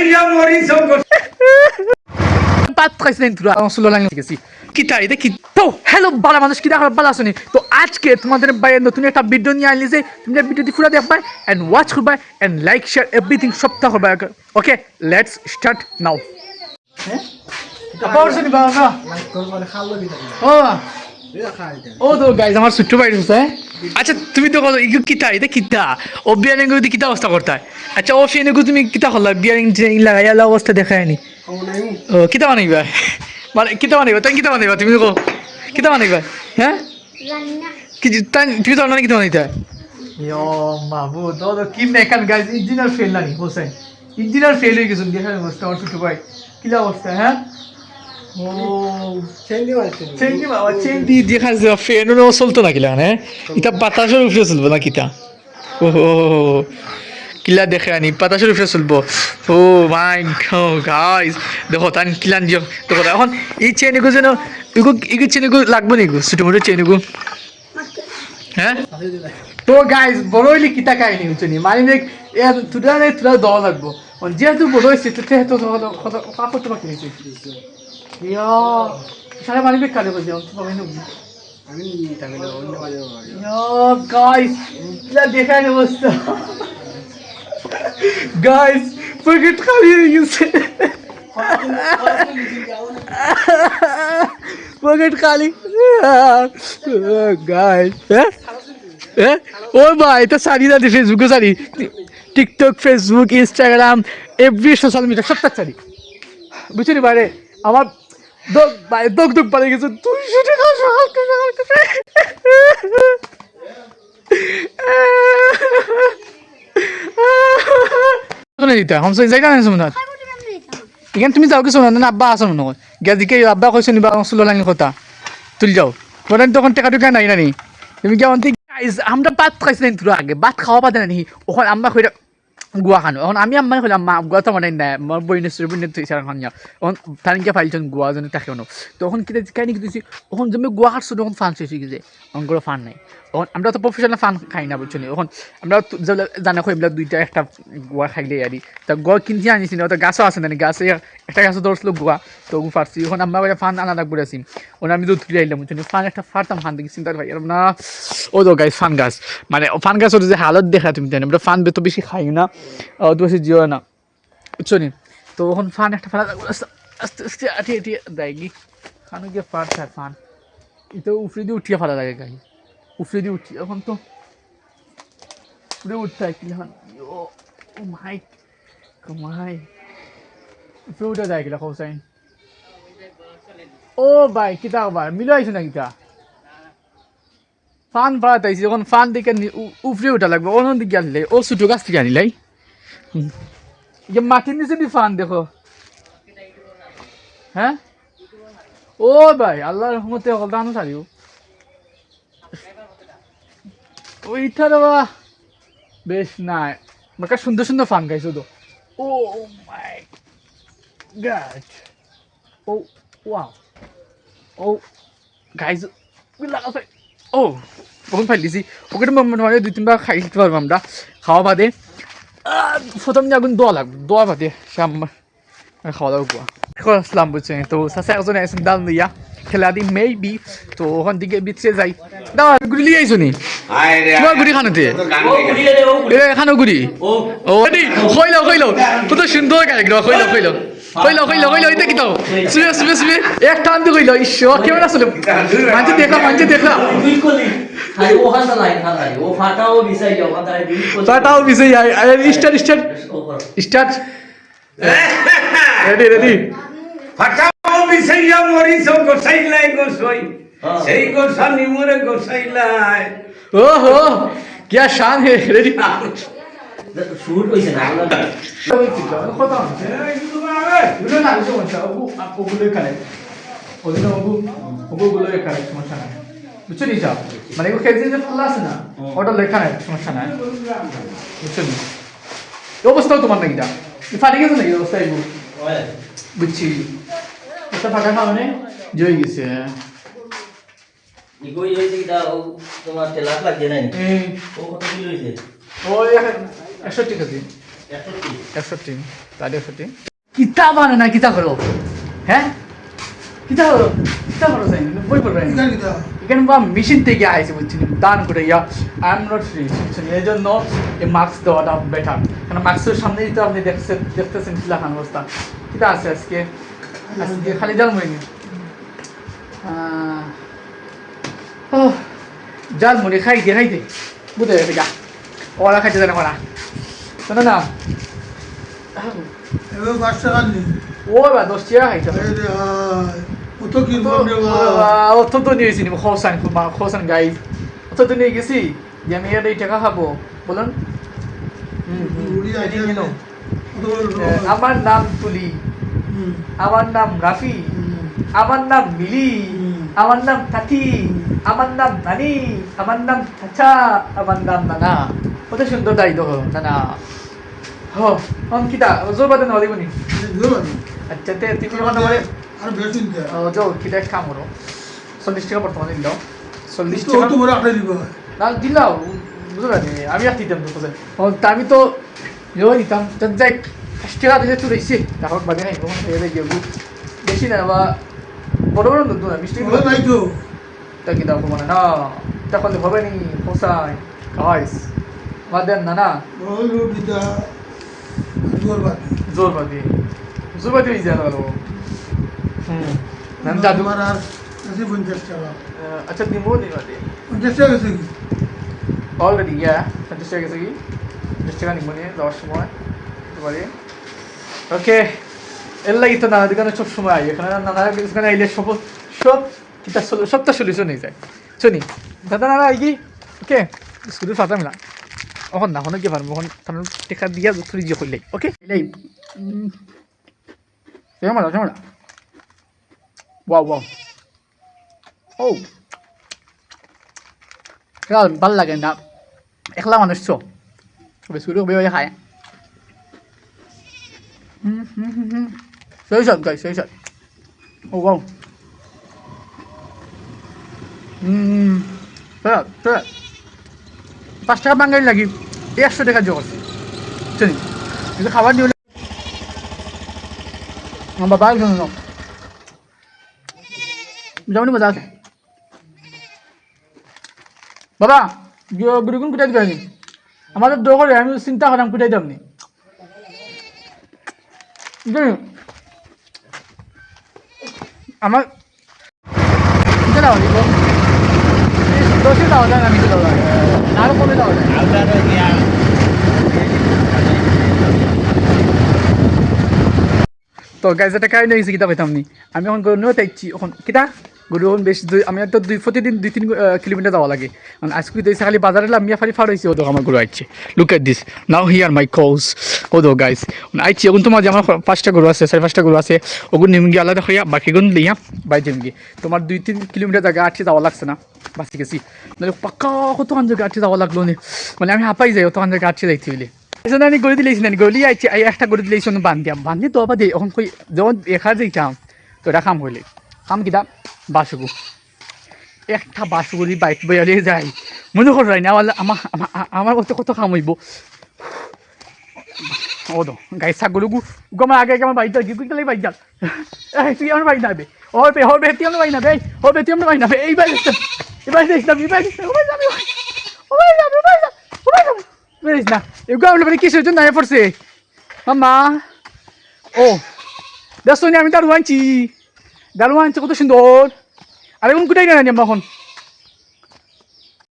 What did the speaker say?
মিশাইয়া মরিছ পাত খাইছে না তুরা সুলো লাগে গেছি কিতা এটা কি তো হ্যালো বালা মানুষ কি দেখার বালা শুনি তো আজকে তোমাদের বাইরে নতুন একটা ভিডিও নিয়ে আনলি যে তোমরা ভিডিওটি পুরো দেখবা এন্ড ওয়াচ করবা এন্ড লাইক শেয়ার এভরিথিং সবটা করবা ওকে লেটস স্টার্ট নাও বাবা ও তো গাইজ আমার ছোট্ট বাইরে আছে আচ্ছা তুমি তো কথা ইগু কিতা? এটা কিতা? ও বিয়ারিংগুলো কিতা অবস্থা করতা? আচ্ছা ও ফিনে গু তুমি কিতা হল্লা বিয়ারিং লাগাইয়া অবস্থা দেখায় নি। ও কিতা বানাইবা? মানে কিতা বানাইবা? তাই কিতা বানাইবা? তুমি কো কিতা বানাইবা? হ্যাঁ? কি তাই তুমি তো অনলাইন কিতা বানাইতা? ইয়ো মাবু তো তো কি মেকান গাইজ ইঞ্জিনিয়ার ফেল নানি হোসেন ইঞ্জিনিয়ার ফেল হয়ে গেছেন দেখা অবস্থা আমার ছোট ভাই। কিলা অবস্থা হ্যাঁ? ফ্যানও চলতো না মানে ইটা বাতাসের উপরে চলবো না কিতা ও কিলা দেখে আনি বাতাসের উপরে চলবো ও মাই গাইস দেখো তান কিলান দিও এখন এই চেনিগু যেন ইগু ইগু চেনিগু লাগবে নি গো ছোট মোটো চেনিগু হ্যাঁ তো গাইস বড় হইলে কিতা কাহিনী হচ্ছে নি মানে দেখ তুরা তুরা দেওয়া লাগবো যেহেতু বড় হয়েছে সেহেতু কথা করতে ইয়া সারা মানে বেক কালে বসে অন্ত পাবেন ইয়া গাইস কিলা দেখায় না অবস্থা গাইস পকেট খালি হয়ে গেছে। পকেট খালি। গাইস হ্যাঁ? হ্যাঁ? ও ভাই এটা সারি না ফেসবুকে সারি TikTok Facebook Instagram every social media সবটা সারি বুঝলি বারে আমার দোক দোক দোক পারে গেছে। দুইশো টাকা সকাল করে দিতে? হামসে যাই না শুনুন এখানে তুমি যাও কিছু না আব্বা আসো মনে হয় গিয়া দিকে আব্বা কইছো নিবা সুলো লাইন কথা তুল যাও। বলেন তখন টাকা টুকা নাই নানি। তুমি কি অন্তে আমরা ভাত খাইছিলেন তোর আগে। ভাত খাওয়া পাতে নানি। ওখান আমরা কইরা গুয়া খানো এখন আমি আমার কইলাম মা গুয়া তো মানে নাই। মোর বইনে সুর বইনে তুই সারা খান এখন তারিখে ফাইলছেন গুয়া জন্য তাকে তখন কিতা কাহিনি কি দিছি তখন জমি গুয়া খাটছো তখন ফান শেষ হয়ে গেছে অঙ্কর ফান নাই। এখন আমরা তো প্রফেশনাল ফান খাই না, বুঝছ এখন আমরা জানা কই এগুলো দুইটা একটা গুয়া খাইলে আরি তা গুয়া কিনতে আনিছি না, তো গাছও আছে না গাছে একটা গাছে ধরছিল গুয়া, তো গু ফাটছি। এখন আমরা ওই ফান আনা লাগবে আছি। ওখানে আমি দুধ তুলে আইলাম বুঝছ ফান একটা ফাটতাম ফান দেখি চিন্তা ভাই না, ও তো গাছ ফান গাছ। মানে ফান গাছের যে হালত দেখা, তুমি জানি, আমরা ফান তো বেশি খাই না ও তো বেশি জিও না, বুঝছ নি? তো এখন ফান একটা ফান আস্তে আস্তে, আটিয়ে আটিয়ে দেয় কি, খানো গিয়ে ফাট ফান এটা উফরে দিয়ে উঠিয়ে ফেলা লাগে গাই উফরে দিয়ে উঠি এখন তো উপরে উঠতে হয় কি এখন ও ও মাই মাই উপরে উঠে যায় কিলা কৌসাইন ও ভাই কিতা আবার মিলো আইছো না কিতা ফান পাড়াতে আইছি যখন ফান দিকে নি- উ- উপরে উঠা লাগবে অন্য দিকে আনলে ও ছোটো গাছ থেকে আনিলাই ইয়ে মাটির নিচে দি ফান দেখো হ্যাঁ ও ভাই আল্লাহর রহমতে হলদানো সারিও ওইটা বাবা। বেশ, না, বাকা সুন্দর সুন্দর ফান গাইছো তো oh my god oh wow oh guys লাগাছে? ও কখন ফাইলিছি। ওকে তো মানে দুই, তিনবার খাই দিতে পারব আমরা। খাওয়া বাদে প্রথম যে আগুন দোয়া লাগবে। দোয়া বাদে, সে আমার খাওয়া দাওয়া এখন আসলাম বুঝছে তো সাসে একজন এসেন ডাল লইয়া। খেলা দি মেবি তো ওখান থেকে বিচ্ছে যাই। দাও গুলি লিয়ে আইছো নি? তোমার গুড়ি খানোতে এ খানো গুড়ি। ও রেডি কইলো কইলো কত সুন্দর গায়ক কইলো কইলো কইলো কইলো কইলো এটা কি তো শুয়ে শুয়ে শুয়ে এক টান দিয়ে কইলো ইস কেমন আসলে মাঝে দেখলা মাঝে দেখলা খালি ও হাসা নাই খালাই ও ফাটাও বিষয়া মরিছ গোসাইলাই গোসাই সেই গোসানি মোরে গোসাইলাই। ওহো কিয়া শান হে রেডি শুট হইছে না কথা হচ্ছে ভিডিও না হইছে ওটা সমস্যা নাই বুঝছ নি যাও মানে এগুলো লেখা নাই সমস্যা নাই বুঝছ নি অবস্থাও তোমার নাকি যা ফাটে বুঝছি এটা ফাটা কারণে জয় গেছে ইগোই হইছে কিটা ও তোমার তেলাক লাগছে নাই ও কত কিলো হইছে ওই একশো ঠিক একষট্টি? তাহলে একষট্টি। কিতা বানো না কিতা করো হ্যাঁ? কিতা করো কিতা করো সাইন বই পড়বে এখানে বা মেশিন থেকে আইসে বলছি দান করে ইয়া। আই এম নট ফ্রি এই জন্য এই মাস্ক দেওয়াটা বেটার কারণ মাস্কের সামনে তো আপনি দেখছেন দেখতেছেন কিলা খান অবস্থা। কিতা আছে আজকে? আজকে খালি জাল মরিনি ও জাল মুড়ি খাইতে খাইতে বুঝতে গেছে গা ওরা খাইতে জানে ওরা শোনো না। ও বা দশ টাকা খাইতে অত তো নিয়ে গেছি খোসান খোসান গাইজ অত তো নিয়ে গেছি যে আমি এর এই টাকা খাব। বলুন। আমার নাম তুলি। আমার নাম রাফি। আমার নাম মিলি। আমার নাম থাকি। আমার নাম নানি। আমার নাম চাচা। আমার নাম নানা। কত সুন্দর দায়িত্ব নানা। হ অঙ্কিতা জোর বাদে নদী বনি আচ্ছা তে তুমি আর দিতে ও যাও কিটা এক কাম করো। চল্লিশ টাকা বর্তমানে দিল চল্লিশ টাকা তো বড় একটা দিব। না দিলাও। বুঝতে আমি আর দিতাম তো আমি তো দিতাম যাই টাকা দিলে তো রয়েছে তারপর বাদে নাই ওখান থেকে গিয়ে বেশি না বা বড় বড় নতুন না মিষ্টি বড় নাই তো তা কি দাও মানে না তখন হবে নি পোসাই গাইস বাদেন না না বড় লোক দিতা জোর বাদ জোর বাদে জোর বাদে হয়ে যায় ভালো হুম তোমার আর আছে পঞ্চাশ টাকা আচ্ছা দিমো নি বাদে পঞ্চাশ টাকা গেছে কি অলরেডি ইয়া পঞ্চাশ টাকা গেছে কি পঞ্চাশ টাকা নিবো নিয়ে যাওয়ার সময় দিতে পারি ওকে এর লাগি তো নানা দোকানে সব সময় আই এখানে নানা দোকানে আইলে সব সব কিতা সবটা সলিউশন হয়ে যায়। শুনি দাদা নানা আই কি? ওকে স্কুলে ফাটা না এখন না কি পারব এখন তাহলে টেকা দিয়া থুরি দিয়ে করলেই ওকে, এলাই। কেমন কেমন ওয়াও ওয়াও ও ভালো লাগে না। একলা মানুষ তো বিস্কুটও বেয়ে খায় সব গাই সব ও বাউ পাঁচ টাকা বাঙালি লাগি। একশো টাকা জোগাড়। চলি। কিন্তু খাবার দিও আমার বাবা একজন যেমন মজা আছে বাবা গুরুগুন কোথায় দিবে আমাদের দোকানে আমি চিন্তা করলাম কোথায় যাবনি আমার কিটা দাও দিব দশে দাও যায় আমি দাও। আরও কমে দাও তো গাইজ এটা কাহিনী হয়েছে কিতা পাইতাম আমি এখন গরু নিয়েও তাইছি এখন কিতা? গরু এখন বেশি দুই আমি তো দুই প্রতিদিন দুই, তিন কিলোমিটার যাওয়া লাগে। কারণ আজকে দিয়েছে খালি বাজারে লামিয়া ফারি ফার হয়েছে ওদের আমার গরু আইছে। Look at this now here my cows though guys আইছি, এখন তোমার যে আমার পাঁচটা গরু আছে, চারি পাঁচটা গরু আছে ওগুলো নিম গিয়ে আলাদা খাইয়া বাকিগুন লিয়া বাই যাম গিয়ে তোমার দুই, তিন কিলোমিটার জায়গা আটকে যাওয়া লাগছে না বাঁচি গেছি। নাহলে পাক্কা কতক্ষণ জায়গা আটকে যাওয়া লাগল নি। মানে আমি হাঁপাই যাই অতক্ষণ জায়গা আটকে যাইতে এজন্য আমি গড়ে দিলেছি না গলি আইছি আই একটা গড়ে দিলেছি বান্ধ, বান্ধি তো আবার দেই, এখন কই, যখন এখানে যাইতাম, তো এটা কাম হইলে। কাম কিটা? বাসুকু। একটা বাসুগুলি বাইক বইয়ালে যাই মনে কর রাই না, আমার আমার কত কত কাম ও তো গাই ছাগল গু গু আমার আগে আমার বাড়িতে গিয়ে গেলে বাড়ি যাল তুই আমার বাড়ি নাবে ও বে ও বে তুই আমার বাড়ি নাবে ও বে তুই আমার বাড়ি নাবে এই বাড়ি এই বাড়ি দিস না এই বাড়ি দিস না ও বাড়ি যাবে, ও বাড়ি যাবে, ও বাড়ি ও বাড়ি যাবে। বেরিস না এগুলো আমরা কিসের জন্য আয় পড়ছে? মাম্মা। ও দেখছ আমি দারু আনছি। দারু আনছে কত সুন্দর। আরে কোন কোথায় গেলেন এখন?